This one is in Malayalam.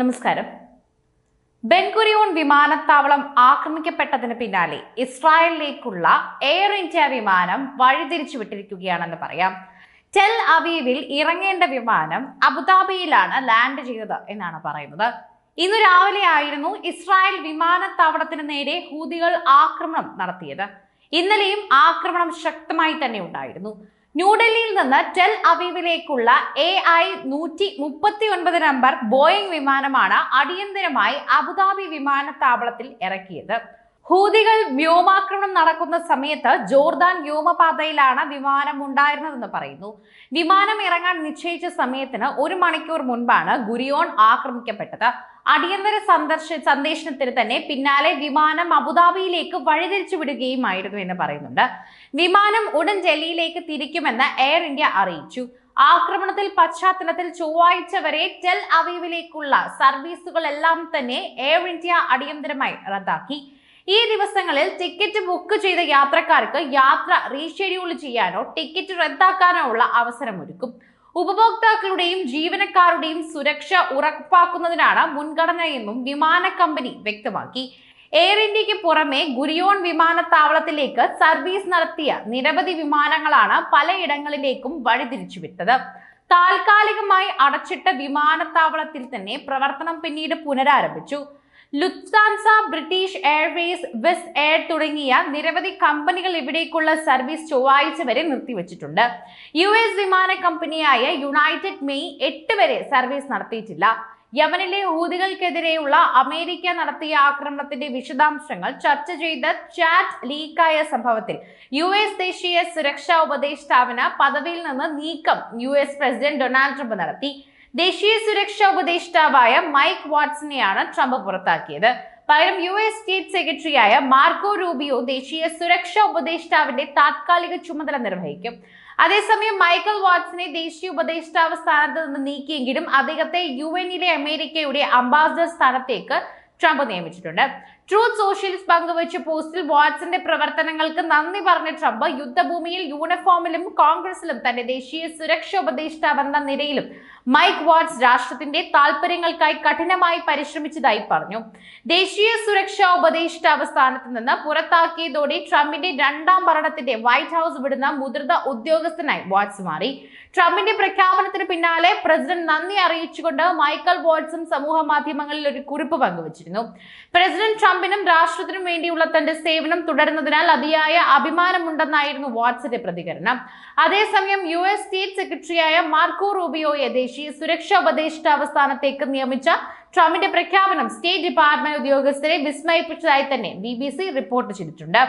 നമസ്കാരം. ബെൻഗുരിയോൺ വിമാനത്താവളം ആക്രമിക്കപ്പെട്ടതിന് പിന്നാലെ ഇസ്രായേലിലേക്കുള്ള എയർ ഇന്ത്യ വിമാനം വഴിതിരിച്ചു വിട്ടിരിക്കുകയാണെന്ന് പറയാം. ടെൽ അവീവിൽ ഇറങ്ങേണ്ട വിമാനം അബുദാബിയിലാണ് ലാൻഡ് ചെയ്തത് എന്നാണ് പറയുന്നത്. ഇന്ന് രാവിലെ ആയിരുന്നു ഇസ്രായേൽ വിമാനത്താവളത്തിന് നേരെ ഹൂതികൾ ആക്രമണം നടത്തിയത്. ഇന്നലെയും ആക്രമണം ശക്തമായി തന്നെ ഉണ്ടായിരുന്നു. ന്യൂഡൽഹിയിൽ നിന്ന് ടെൽ അവീവിലേക്കുള്ള എ ഐ നൂറ്റി മുപ്പത്തി ഒൻപത് നമ്പർ ബോയിങ് വിമാനമാണ് അടിയന്തരമായി അബുദാബി വിമാനത്താവളത്തിൽ ഇറക്കിയത്. ഹൂതികൾ വ്യോമാക്രമണം നടക്കുന്ന സമയത്ത് ജോർദാൻ വ്യോമപാതയിലാണ് വിമാനം ഉണ്ടായിരുന്നതെന്ന് പറയുന്നു. വിമാനം ഇറങ്ങാൻ നിശ്ചയിച്ച സമയത്തിന് ഒരു മണിക്കൂർ മുൻപാണ് ഗുരിയോൺ ആക്രമിക്കപ്പെട്ടത്. അടിയന്തര സന്ദർശ സന്ദേശത്തിന് തന്നെ പിന്നാലെ വിമാനം അബുദാബിയിലേക്ക് വഴിതിരിച്ചു വിടുകയുമായിരുന്നു എന്ന് പറയുന്നുണ്ട്. വിമാനം ഉടൻ ഡൽഹിയിലേക്ക് തിരിക്കുമെന്ന് എയർ ഇന്ത്യ അറിയിച്ചു. ആക്രമണത്തിൽ പശ്ചാത്തലത്തിൽ ചൊവ്വാഴ്ച വരെ ടെൽ അവീവിലേക്കുള്ള സർവീസുകളെല്ലാം തന്നെ എയർ ഇന്ത്യ അടിയന്തരമായി റദ്ദാക്കി. ഈ ദിവസങ്ങളിൽ ടിക്കറ്റ് ബുക്ക് ചെയ്ത യാത്രക്കാർക്ക് യാത്ര റീഷെഡ്യൂൾ ചെയ്യാനോ ടിക്കറ്റ് റദ്ദാക്കാനോ ഉള്ള അവസരമൊരുക്കും. ഉപഭോക്താക്കളുടെയും ജീവനക്കാരുടെയും സുരക്ഷ ഉറപ്പാക്കുന്നതിനാണ് മുൻഗണനയെന്നും വിമാന കമ്പനി വ്യക്തമാക്കി. എയർ ഇന്ത്യയ്ക്ക് പുറമെ ഗുരിയോൺ വിമാനത്താവളത്തിലേക്ക് സർവീസ് നടത്തിയ നിരവധി വിമാനങ്ങളാണ് പലയിടങ്ങളിലേക്കും വഴിതിരിച്ചുവിട്ടത്. താൽക്കാലികമായി അടച്ചിട്ട വിമാനത്താവളത്തിൽ തന്നെ പ്രവർത്തനം പിന്നീട് പുനരാരംഭിച്ചു. Lufthansa British Airways Wizz Air തുടങ്ങിയ നിരവധി കമ്പനികൾ ഇവിടേക്കുള്ള സർവീസ് ചൊവ്വാഴ്ച വരെ നിർത്തിവച്ചിട്ടുണ്ട്. യു എസ് വിമാന കമ്പനിയായ യുണൈറ്റഡ് മെയ് എട്ട് വരെ സർവീസ് നടത്തിയിട്ടില്ല. യമനിലെ ഹൂതികൾക്കെതിരെയുള്ള അമേരിക്ക നടത്തിയ ആക്രമണത്തിന്റെ വിശദാംശങ്ങൾ ചർച്ച ചെയ്ത ചാറ്റ് ലീക്കായ സംഭവത്തിൽ യു എസ് ദേശീയ സുരക്ഷാ ഉപദേഷ്ടാവിന് പദവിയിൽ നിന്ന് നീക്കം U S president Donald Trump നടത്തി. ദേശീയ സുരക്ഷാ ഉപദേഷ്ടാവായ മൈക്ക് വാട്സനെയാണ് ട്രംപ് പുറത്താക്കിയത്. പകരം യു എസ് സ്റ്റേറ്റ് സെക്രട്ടറിയായ മാർക്കോ റൂബിയോ ദേശീയ സുരക്ഷാ ഉപദേഷ്ടാവിന്റെ താത്കാലിക ചുമതല നിർവഹിക്കും. അതേസമയം മൈക്കൽ വാട്സിനെ ദേശീയ ഉപദേഷ്ടാവ് സ്ഥാനത്ത് നിന്ന് നീക്കിയെങ്കിലും അദ്ദേഹത്തെ യു എന്നിലെ അമേരിക്കയുടെ അംബാസഡർ സ്ഥാനത്തേക്ക് ട്രംപ് നിയമിച്ചിട്ടുണ്ട്. ട്രൂത്ത് സോഷ്യലിസ്റ്റ് പങ്കുവച്ച പോസ്റ്റിൽ വാട്സന്റെ പ്രവർത്തനങ്ങൾക്ക് നന്ദി പറഞ്ഞ ട്രംപ് യുദ്ധഭൂമിയിൽ യൂണിഫോമിലും കോൺഗ്രസിലും തന്റെ ദേശീയ സുരക്ഷാ ഉപദേഷ്ടാവെന്ന നിലയിലും മൈക്ക് വാട്സ് രാഷ്ട്രത്തിന്റെ താൽപര്യങ്ങൾക്കായി കഠിനമായി പരിശ്രമിച്ചതായി പറഞ്ഞു. ദേശീയ സുരക്ഷാ ഉപദേഷ്ടാവ് സ്ഥാനത്ത് നിന്ന് പുറത്താക്കിയതോടെ ട്രംപിന്റെ രണ്ടാം ഭരണത്തിന്റെ വൈറ്റ് ഹൗസ് വിടുന്ന മുതിർന്ന ഉദ്യോഗസ്ഥനായി വാട്സ് മാറി. ട്രംപിന്റെ പ്രഖ്യാപനത്തിന് പിന്നാലെ പ്രസിഡന്റ് നന്ദി അറിയിച്ചുകൊണ്ട് മൈക്കൽ വാട്സും സമൂഹ മാധ്യമങ്ങളിൽ ഒരു കുറിപ്പ് പങ്കുവച്ചിരുന്നു. പ്രസിഡന്റ് ട്രംപിനും രാഷ്ട്രത്തിനും വേണ്ടിയുള്ള തന്റെ സേവനം തുടരുന്നതിനാൽ അതിയായ അഭിമാനമുണ്ടെന്നായിരുന്നു വാട്സിന്റെ പ്രതികരണം. അതേസമയം യു എസ് സ്റ്റേറ്റ് സെക്രട്ടറിയായ മാർക്കോ റൂബിയോയെ ദേശീയ സുരക്ഷാ ഉപദേഷ്ടാവ് സ്ഥാനത്തേക്ക് നിയമിച്ച ട്രംപിന്റെ പ്രഖ്യാപനം സ്റ്റേറ്റ് ഡിപ്പാർട്ട്മെന്റ് ഉദ്യോഗസ്ഥരെ വിസ്മയിപ്പിച്ചതായി തന്നെ ബി റിപ്പോർട്ട് ചെയ്തിട്ടുണ്ട്.